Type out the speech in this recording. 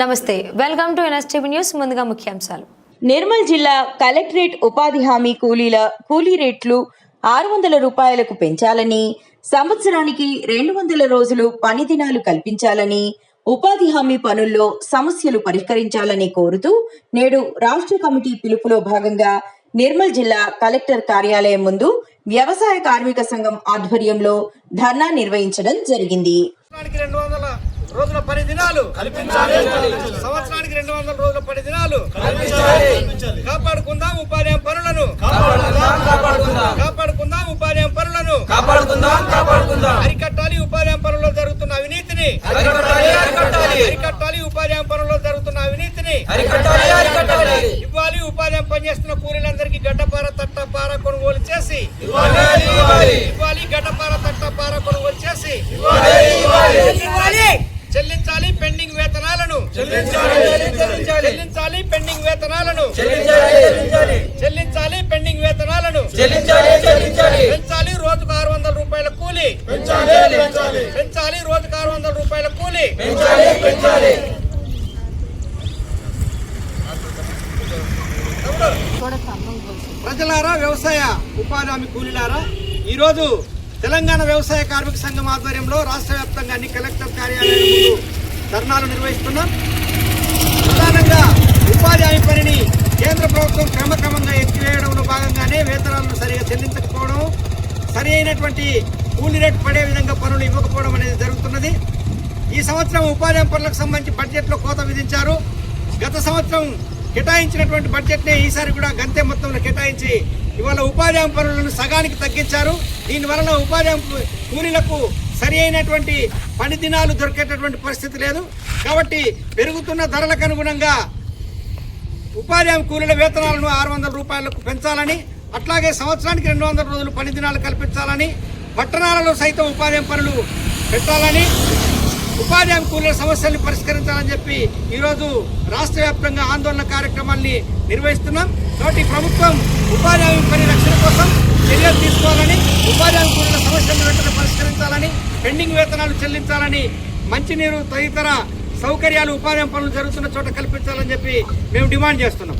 నమస్తే welcome to NSTV news ముందుగా ముఖ్యాంశాలు. నిర్మల్ జిల్లా కలెక్టరేట్ ఉపాధి హామీ కూలీల కూలీ రేట్లు ఆరు వందల రూపాయలకు పెంచాలని సంవత్సరానికి రెండు వందల రోజులు పని దినాలు కల్పించాలని ఉపాధి హామీ పనుల్లో సమస్యలు పరిష్కరించాలని కోరుతూ నేడు రాష్ట్ర కమిటీ పిలుపులో భాగంగా నిర్మల్ జిల్లా కలెక్టర్ కార్యాలయం ముందు వ్యవసాయ కార్మిక సంఘం ఆధ్వర్యంలో ధర్నా నిర్వహించడం జరిగింది. రోజుల పని దినాలు సంవత్సరానికి రెండు వందల రోజుల పని దినాలు కాపాడుకుందాం ఉపాధి హామీ పనులను కాపాడుకుందాం ఉపాధి హామీ పనులను కాపాడుకుందాం కాపాడుకుందాం. అరికట్టాలి ఉపాధి హామీ పనుల్లో జరుగుతున్న అవినీతిని అరికట్టాలి అరికట్టాలి. అరికట్టాలి ఉపాధి హామీ పనుల్లో జరుగుతున్న అవినీతిని ఇవ్వాలి ఉపాధి హామీ పనిచేస్తున్న కూలీలందరికీ గడ్డపార తట్టపార కొనుగోలు చేసి ఇవ్వాలి గడ్డపార తట్టపార కొనుగోలు చేసి ఇవ్వాలి. చెల్లించాలి పెండింగ్ వేతనాలను. చెల్లించాలి. చెల్లించాలి. చెల్లించాలి. పెండింగ్ వేతనాలను. చెల్లించాలి. పెండింగ్ వేతనాలను. పెంచాలి రోజుకు ఆరు వందల రూపాయల కూలి. పెంచాలి. రోజుకు ఆరు వందల రూపాయల కూలి. ప్రజలారా వ్యవసాయ ఉపాధి హామీ కూలీలారా ఈరోజు తెలంగాణ వ్యవసాయ కార్మిక సంఘం ఆధ్వర్యంలో రాష్ట్ర వ్యాప్తంగా అన్ని కలెక్టర్ కార్యాలయాల ముందు ధర్నాలు నిర్వహిస్తున్నాం. ప్రధానంగా ఉపాధి హామీ పనిని కేంద్ర ప్రభుత్వం క్రమక్రమంగా ఎత్తివేయడంలో భాగంగానే వేతనాలను సరిగా చెల్లించకపోవడం సరి అయినటువంటి కూలీ రేటు పడే విధంగా పనులు ఇవ్వకపోవడం అనేది జరుగుతున్నది. ఈ సంవత్సరం ఉపాధి హామీ పనులకు సంబంధించి బడ్జెట్లో కోత విధించారు. గత సంవత్సరం కేటాయించినటువంటి బడ్జెట్నే ఈసారి కూడా గంతే మొత్తంలో కేటాయించి ఇవాళ ఉపాధి హామీ పనులను సగానికి తగ్గించారు. దీనివలన ఉపాధి హామీ కూలీలకు సరి అయినటువంటి పని దినాలు దొరికేటటువంటి పరిస్థితి లేదు. కాబట్టి పెరుగుతున్న ధరలకు అనుగుణంగా ఉపాధి హామీ కూలీల వేతనాలను ఆరు వందల రూపాయలకు పెంచాలని అట్లాగే సంవత్సరానికి రెండు వందల రోజులు పని దినాలు కల్పించాలని పట్టణాలలో సైతం ఉపాధి పనులు పెట్టాలని ఉపాధి హామీ కూలీల సమస్యల్ని పరిష్కరించాలని చెప్పి ఈరోజు రాష్ట్ర వ్యాప్తంగా ఆందోళన కార్యక్రమాల్ని నిర్వహిస్తున్నాం. కాబట్టి ప్రభుత్వం ఉపాధి హామీ పని రక్షణ కోసం చర్యలు తీసుకోవాలని ఉపాధి హామీ కూలీల సమస్యలను వెంటనే పరిష్కరించాలని పెండింగ్ వేతనాలు చెల్లించాలని మంచినీరు తదితర సౌకర్యాలు ఉపాధి పనులు జరుగుతున్న చోట కల్పించాలని చెప్పి మేము డిమాండ్ చేస్తున్నాం.